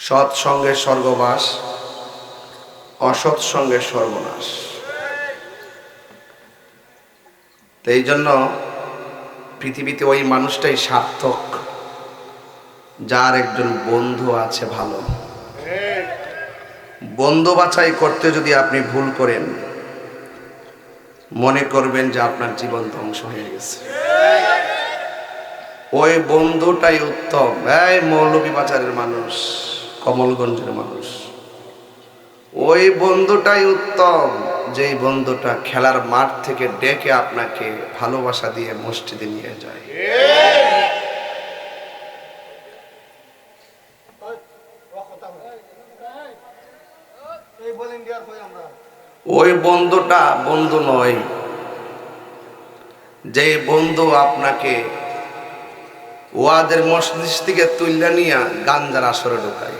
সৎ সঙ্গে স্বর্গবাস অসৎ সঙ্গে সর্বনাশ এই জন্য পৃথিবীতে ওই মানুষটাই সার্থক, যার একজন বন্ধু আছে ভালো। বন্ধু বাছাই করতে যদি আপনি ভুল করেন, মনে করবেন যে আপনার জীবন ধ্বংস হয়ে গেছে। ওই বন্ধুটাই উত্তম। এই মৌলভীবাজারের মানুষ। কমলগঞ্জের মানুষ। ওই বন্ধুটাই উত্তম, যেই বন্ধুটা খেলার মাঠ থেকে ডেকে আপনাকে ভালোবাসা দিয়ে মসজিদে নিয়ে যায়। ওই বন্ধুটা বন্ধু নয় যে বন্ধু আপনাকে ওয়াদের মসজিদ থেকে তুললে নিয়ে গাঞ্জার আসরে ঢোকায়।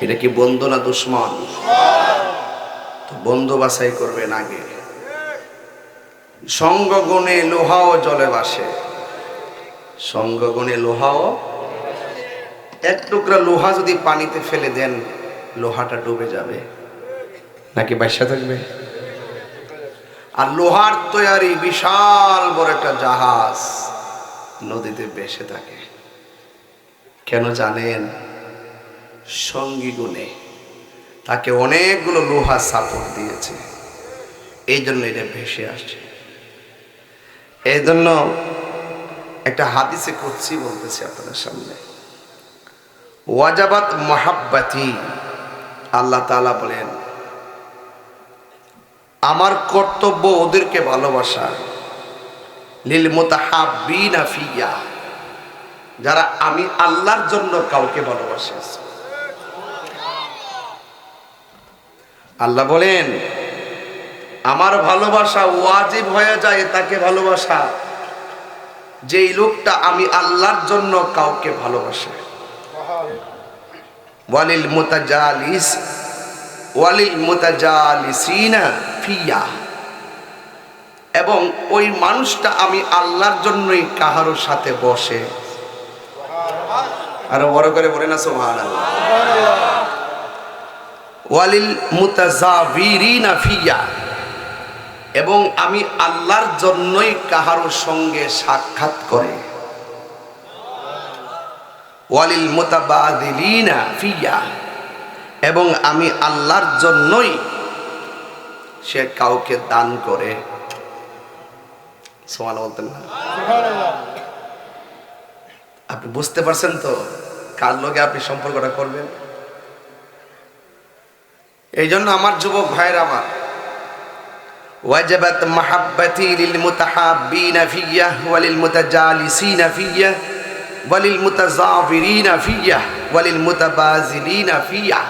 এটা কি বন্ধু না দুশ্মন? বন্ধু বাছাই করবেন আগে। সঙ্গগুণে লোহাও জলে বাসে সঙ্গ সঙ্গগুণে লোহাও? এক টুকরা লোহা যদি পানিতে ফেলে দেন, লোহাটা ডুবে যাবে। নাকি বাইসা থাকবে? আর লোহার তৈয়ারি বিশাল বড় একটা জাহাজ নদীতে বেসে থাকে। কেন জানেন? সঙ্গী গুণে। তাকে অনেকগুলো লোহা সাপোর্ট দিয়েছে। এই জন্য এটা ভেসে আসছে। এই জন্য একটা হাদিসে করছি বলতেছি আপনাদের সামনে। ওয়াজাবাত মহাব্বাতি, আল্লাহ তাআলা বলেন, আমার কর্তব্য ওদেরকে ভালোবাসা। লিল মুতাহাব্বিনা ফিয়া, যারা আমি আল্লাহর জন্য কাউকে ভালোবাসি। আল্লাহ বলেন, আমার ভালোবাসা ওয়াজিব হয়ে যায় তাকে ভালোবাসা। যেই লোকটা আমি আল্লাহর জন্য কাউকে ভালোবাসে। ওয়ালিল মুতাজালিস, ওয়ালিল মুতাজালিসিনা ফিয়া। এবং ওই মানুষটা আমি আল্লাহর জন্যই কাহারো সাথে বসে। আরও বড় করে বলে না, সুবহানাল্লাহ। ওয়ালিল মুতাজাবিরিনা ফিয়া। এবং আমি আল্লাহর জন্যই কাহারো সঙ্গে সাক্ষাৎ করে। ওয়ালিল মুতাবাদিলিনা ফিয়া। এবং আমি আল্লাহর জন্যই সে কাউকে দান করে। সমান বলতেন না? আপনি বুঝতে পারছেন তো? কার লোকে আপনি সম্পর্কটা করবেন? এই জন্য আমার যুবক ভাইয়ের আমার, ওয়াজাবাত মাহাব্বাতি লিল মুতাহাব্বিনা ফিয়া ওয়ালিল মুতাজালিসিনা ফিয়া ওয়ালিল মুতাজাবিরিনা ফিয়া ওয়ালিল মুতাবাজিলিনা ফিয়া।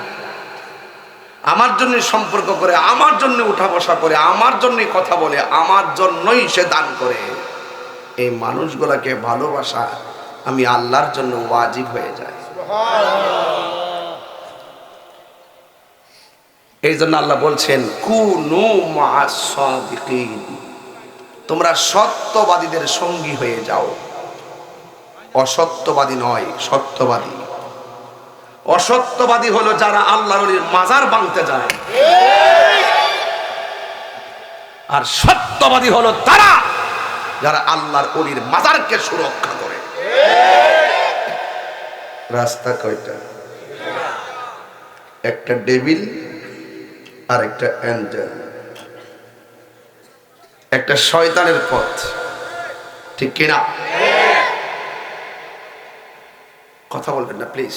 আমার জন্য সম্পর্ক করে, আমার জন্য উঠা বসা করে, আমার জন্য কথা বলে, আমার জন্যই সে দান করে। এই মানুষগুলাকে ভালোবাসা আমি আল্লাহর জন্য ওয়াজিব হয়ে যায়। এই জন্য আল্লাহ বলছেন, কুনু তোমরা সত্যবাদীদের সঙ্গী হয়ে যাও। অসত্যবাদী নয়, সত্যবাদী। অসত্যবাদী হলো যারা আল্লাহর ওলির মাজার ভাঙতে যায়। আর সত্যবাদী হলো তারা যারা আল্লাহর অলির মাজারকে সুরক্ষা করে। রাস্তা কয়টা? একটা ডেভিল আর একটা অ্যাঞ্জেল একটা শয়তানের পথ। ঠিক কিনা? কথা বলবেন না প্লিজ